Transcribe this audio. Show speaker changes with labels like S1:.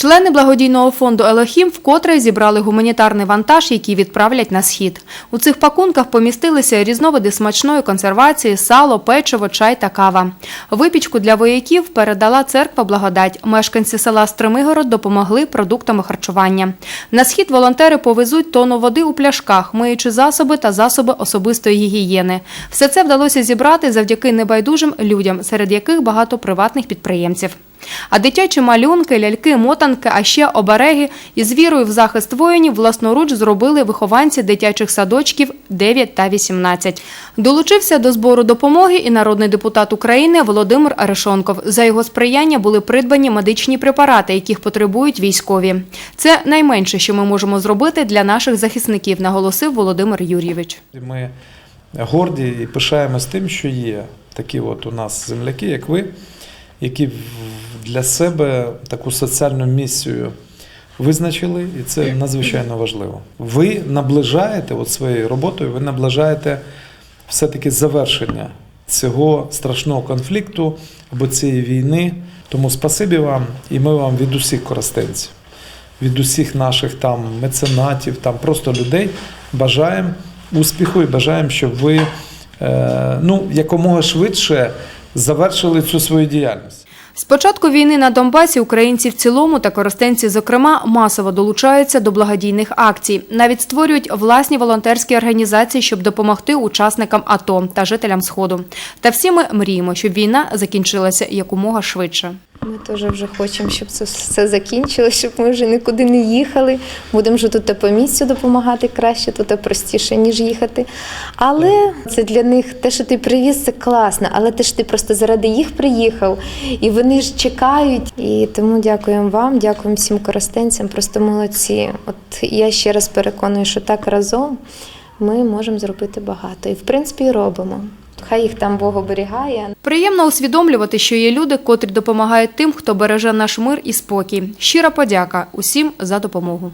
S1: Члени благодійного фонду Елохім вкотре зібрали гуманітарний вантаж, який відправлять на схід. У цих пакунках помістилися різновиди смачної консервації, сало, печиво, чай та кава. Випічку для вояків передала церква Благодать. Мешканці села Стримигород допомогли продуктами харчування. На схід волонтери повезуть тонну води у пляшках, миючи засоби та засоби особистої гігієни. Все це вдалося зібрати завдяки небайдужим людям, серед яких багато приватних підприємців. А дитячі малюнки, ляльки, мотанки, а ще обереги із вірою в захист воїнів власноруч зробили вихованці дитячих садочків 9 та 18. Долучився до збору допомоги і народний депутат України Володимир Арешонков. За його сприяння були придбані медичні препарати, яких потребують військові. Це найменше, що ми можемо зробити для наших захисників, наголосив Володимир Юрійович.
S2: Ми горді і пишаємось тим, що є такі от у нас земляки, як ви, які для себе таку соціальну місію визначили, і це надзвичайно важливо. Ви наближаєте от своєю роботою, ви наближаєте все-таки завершення цього страшного конфлікту або цієї війни. Тому спасибі вам, і ми вам від усіх користенців від усіх наших там меценатів, там просто людей бажаємо успіху і бажаємо, щоб ви е, ну, якомога швидше завершили цю свою діяльність.
S1: З початку війни на Донбасі українці в цілому та користенці, зокрема, масово долучаються до благодійних акцій. Навіть створюють власні волонтерські організації, щоб допомогти учасникам АТО та жителям Сходу. Та всі ми мріємо, щоб війна закінчилася якомога швидше.
S3: Ми теж вже хочемо, щоб це все закінчилося, щоб ми вже нікуди не їхали. Будемо вже тут по місцю допомагати краще, тут простіше, ніж їхати. Але це для них те, що ти привіз, це класно. Але те, що ти просто заради їх приїхав, і вони ж чекають. І тому дякуємо вам, дякуємо всім користенцям. Просто молодці. От я ще раз переконую, що так разом ми можемо зробити багато. І в принципі робимо. Хай їх там Бог оберігає.
S1: Приємно усвідомлювати, що є люди, котрі допомагають тим, хто береже наш мир і спокій. Щира подяка усім за допомогу.